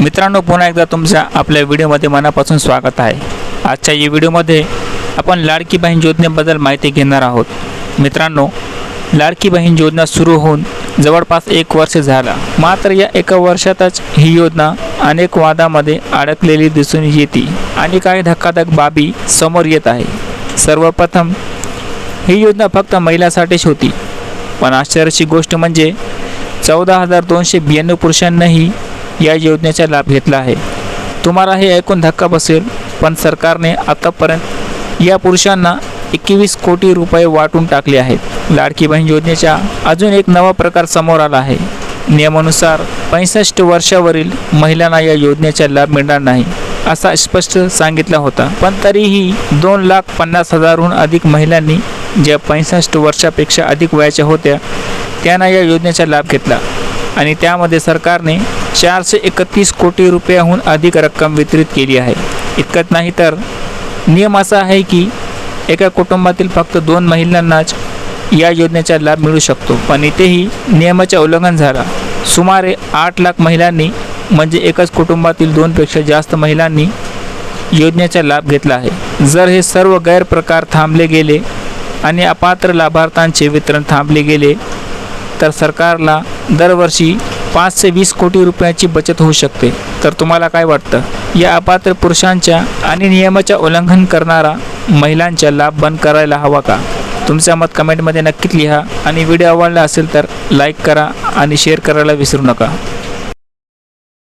मित्रांनो पुन्हा एकदा तुमच्या आपल्या व्हिडिओमध्ये मनापासून स्वागत आहे. आजच्या या व्हिडिओमध्ये आपण लाडकी बहीण योजनेबद्दल माहिती घेणार आहोत. मित्रांनो लाडकी बहीण योजना सुरू होऊन जवळपास एक वर्ष झाला. मात्र या एका वर्षातच ही योजना अनेक वादामध्ये अडकलेली दिसून येते आणि काही धक्काधक बाबी समोर येत आहे. सर्वप्रथम ही योजना फक्त महिलासाठीच होती. पण आश्चर्याची गोष्ट म्हणजे चौदा हजार दोनशे ब्याण्णव पुरुषांनाही या योजनेचा लाभ घेतला आहे. तुम्हाला हे ऐकून धक्का बसेल पण सरकारने आतापर्यंत या पुरुषांना एकवीस कोटी रुपये वाटून टाकले आहेत. लाडकी बहीण योजनेचा अजून एक नवा प्रकार समोर आला आहे. नियमानुसार पैसष्ट वर्षावरील महिलांना या योजनेचा लाभ मिळणार नाही असा स्पष्ट सांगितला होता. पण तरीही दोन लाख पन्नास हजारहून अधिक महिलांनी ज्या पैसष्ट वर्षापेक्षा अधिक वयाच्या होत्या त्यांना या योजनेचा लाभ घेतला आणि त्यामध्ये सरकारने चारशे एकतीस कोटी रुपयाहून अधिक रक्कम वितरित केली आहे. इतकंच नाही तर नियम असा आहे की एका कुटुंबातील फक्त दोन महिलांनाच या योजनेचा लाभ मिळू शकतो. पण इथेही नियमाचे उल्लंघन झाला. सुमारे आठ लाख महिलांनी म्हणजे एकाच कुटुंबातील दोनपेक्षा जास्त महिलांनी योजनेचा लाभ घेतला आहे. जर हे सर्व गैरप्रकार थांबले गेले आणि अपात्र लाभार्थ्यांचे वितरण थांबले गेले तर सरकारला दरवर्षी पाच ते वीस कोटी रुपयाची बचत होऊ शकते. तर तुम्हाला काय वाटतं? या अपात्र पुरुषांच्या आणि नियमाच्या उल्लंघन करणारा महिलांचा लाभ बंद करायला हवा का? तुमचं मत कमेंटमध्ये नक्कीच लिहा आणि व्हिडिओ आवडला असेल तर लाईक करा आणि शेअर करायला विसरू नका.